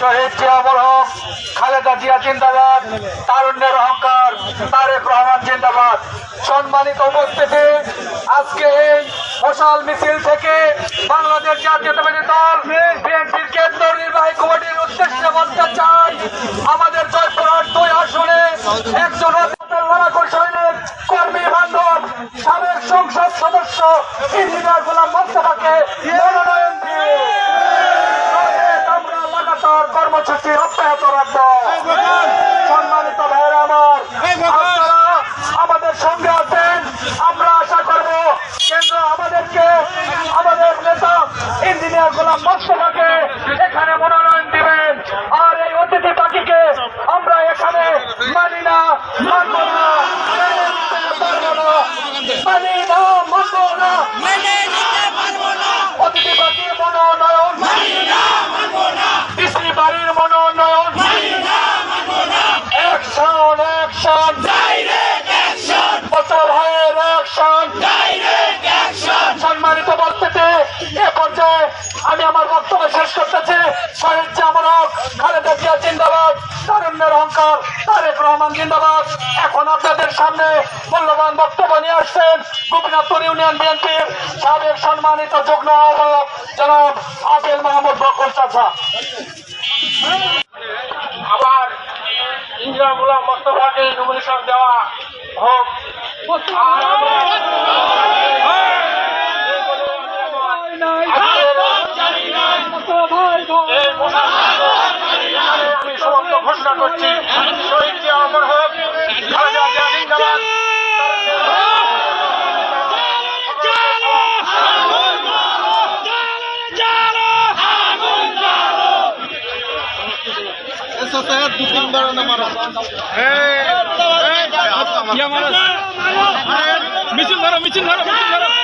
শহীদ জিয়াউল হক খালেদা জিয়া জিন্দাবাদ, তারুণ্যের অহংকার, তারেক রহমান জিন্দাবাদ। সম্মানিত উপস্থিতি, আজকে এই মশাল মিছিল থেকে বাংলাদেশ জাতীয়তাবাদী দল, বিএনপির কেন্দ্র নির্বাহী কমিটির উদ্দেশ্যে বলতে চাই, আমাদের জয়পুরহাট দুই আসনে একজন সংসদ সদস্য ইঞ্জিনিয়ার গোলাম মোস্তফাকে মনোনয়ন দিয়ে আমরা লাগাতার কর্মসূচি অব্যাহত রাখব। সম্মানিত ভাইয়েরা আমার আপনারা আমাদের সঙ্গে আছেন। আমরা আশা করব কেন্দ্র আমাদেরকে আমাদের নেতা ইঞ্জিনিয়ার গোলাম মোস্তফাকে এখানে মনোনয়ন দিবেন আর এই অতিথি পাখিকে আমরা এখানে মানি না মানব না মেনে নিতে পারব না মানি না মানব না। অতিথি পাখির মনোনয়ন। কৃষি বাড়ির মনোনয়ন। অ্যাকশন অ্যাকশন বছর ভাইয়ের অ্যাকশন সম্মানিত বক্তব্যে এ পর্যায়ে আমি আমার বক্তব্য জিন্দাবাদ এখন আপনাদের সামনে মূল্যবান বক্তব্য নিয়ে আসছেন গোপীনাথপুর ইউনিয়ন বিএনপির সাবেক সম্মানিত যুগ্ম আহ্বায়ক জনাব আবেল মাহমুদ বকর চাচা আবার ইন্দিরা গোলাম মোস্তফাকে নমিনেশন দেওয়া হোক আমি সমস্ত ঘোষণা করছি শহীদ জিয়া অমর হোক খালেদা জিয়া জিন্দাবাদ মিছিল ধরো মিছিল ধরো মিছিল ধরো।